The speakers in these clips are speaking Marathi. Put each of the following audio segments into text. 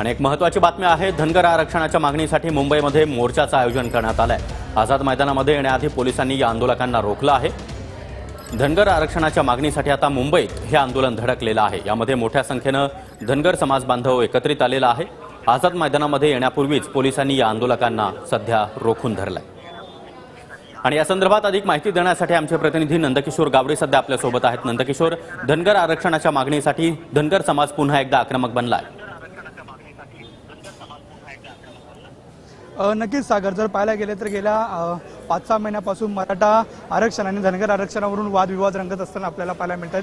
आणि एक महत्वाची बातमी आहे धनगर आरक्षणाच्या मागणीसाठी मुंबईमध्ये मोर्चाचं आयोजन करण्यात आलं आहे आझाद मैदानामध्ये येण्याआधी पोलिसांनी या आंदोलकांना रोखलं आहे. धनगर आरक्षणाच्या मागणीसाठी आता मुंबईत हे आंदोलन धडकलेलं आहे. यामध्ये मोठ्या संख्येनं धनगर समाज बांधव एकत्रित आलेला आहे. आझाद मैदानामध्ये येण्यापूर्वीच पोलिसांनी या आंदोलकांना सध्या रोखून धरलंय. आणि या संदर्भात अधिक माहिती देण्यासाठी आमचे प्रतिनिधी नंदकिशोर गावडे सध्या आपल्यासोबत आहेत. नंदकिशोर धनगर आरक्षणाच्या मागणीसाठी धनगर समाज पुन्हा एकदा आक्रमक बनला आहे नक्कीच सागर. जर पाहायला गेले तर गेल्या पाच सहा महिन्यापासून मराठा आरक्षण आणि धनगर आरक्षणावरून वादविवाद रंगत असताना आपल्याला पाहायला मिळतात.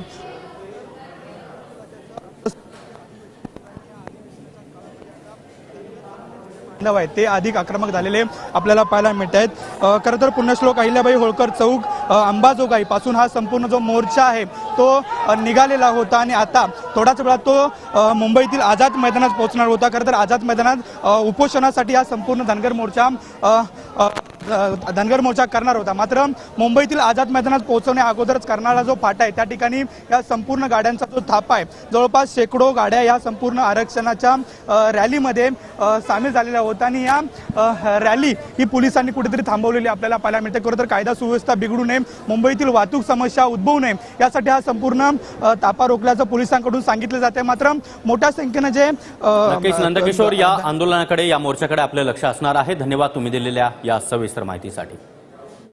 बांधव आहेत ते अधिक आक्रमक झालेले आपल्याला पाहायला मिळत आहेत. खरं तर पुण्यश्लोक अहिल्याबाई होळकर चौक अंबाजोगाई पासून हा संपूर्ण जो मोर्चा आहे तो निघालेला होता आणि आता थोडाच वेळात तो मुंबईतील आझाद मैदानात पोहोचणार होता. खरं तर आझाद मैदानात उपोषणासाठी हा संपूर्ण धनगर मोर्चा धनगर मोर्चा करणार होता. मात्र मुंबईतील आझाद मैदानात पोहोचवण्या अगोदरच करणारा जो फाटा आहे त्या ठिकाणी या संपूर्ण गाड्यांचा जो थापा आहे जवळपास शेकडो गाड्या या संपूर्ण आरक्षणाच्या रॅलीमध्ये सामील झालेल्या होत्या आणि या रॅली ही पोलिसांनी कुठेतरी थांबवलेली आपल्याला पाहायला मिळते खरं तर कायदा सुव्यवस्था बिघडू नये मुंबईतील वाहतूक समस्या उद्भवू नये यासाठी हा संपूर्ण तापा रोखल्याचं पोलिसांकडून सांगितलं जाते मात्र मोठ्या संख्येनं जे नंदकिशोर या आंदोलनाकडे या मोर्चाकडे आपलं लक्ष असणार आहे. धन्यवाद तुम्ही दिलेल्या या सविस्तर माहितीसाठी.